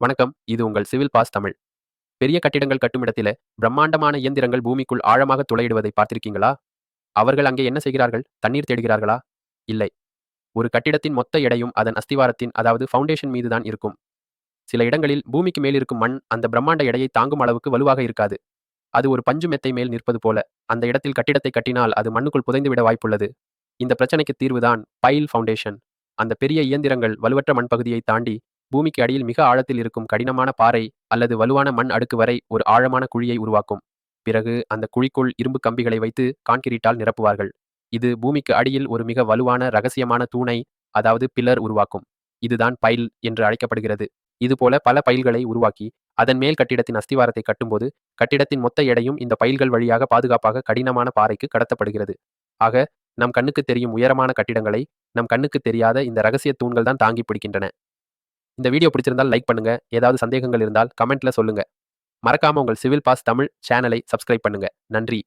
வணக்கம் இது உங்கள் சிவில் பாஸ் தமிழ். பெரிய கட்டிடங்கள் கட்டும் பிரம்மாண்டமான இயந்திரங்கள் பூமிக்குள் ஆழமாக துளையிடுவதை பார்த்திருக்கீங்களா? அவர்கள் அங்கே என்ன செய்கிறார்கள்? தண்ணீர் தேடுகிறார்களா? இல்லை. ஒரு கட்டிடத்தின் மொத்த எடையும் அதன் அஸ்திவாரத்தின் அதாவது ஃபவுண்டேஷன் மீதுதான் இருக்கும். சில இடங்களில் பூமிக்கு மேல் இருக்கும் மண் அந்த பிரம்மாண்ட எடையை தாங்கும் அளவுக்கு வலுவாக இருக்காது. அது ஒரு பஞ்சு மெத்தை மேல் நிற்பது போல அந்த இடத்தில் கட்டிடத்தை கட்டினால் அது மண்ணுக்குள் புதைந்துவிட வாய்ப்புள்ளது. இந்த பிரச்சனைக்கு தீர்வுதான் பைல் ஃபவுண்டேஷன். அந்த பெரிய இயந்திரங்கள் வலுவற்ற மண்பகுதியை தாண்டி பூமிக்கு அடியில் மிக ஆழத்தில் இருக்கும் கடினமான பாறை அல்லது வலுவான மண் அடுக்கு வரை ஒரு ஆழமான குழியை உருவாக்கும். பிறகு அந்த குழிக்குள் இரும்பு கம்பிகளை வைத்து கான்கிரீட்டால் நிரப்புவார்கள். இது பூமிக்கு அடியில் ஒரு மிக வலுவான ரகசியமான தூணை அதாவது பில்லர் உருவாக்கும். இதுதான் பைல் என்று அழைக்கப்படுகிறது. இதுபோல பல பைல்களை உருவாக்கி அதன் மேல் கட்டிடத்தின் அஸ்திவாரத்தை கட்டும்போது கட்டிடத்தின் மொத்த எடையும் இந்த பைல்கள் வழியாக பாதுகாப்பாக கடினமான பாறைக்கு கடத்தப்படுகிறது. ஆக நம் கண்ணுக்கு தெரியும் உயரமான கட்டிடங்களை நம் கண்ணுக்கு தெரியாத இந்த ரகசிய தூண்கள் தான் தாங்கி பிடிக்கின்றன. இந்த வீடியோ பிடிச்சிருந்தால் லைக் பண்ணுங்க. ஏதாவது சந்தேகங்கள் இருந்தால் கமெண்ட்ல சொல்லுங்க. மறக்காம உங்கள் சிவில் பாஸ் தமிழ் சேனலை சப்ஸ்கிரைப் பண்ணுங்க. நன்றி.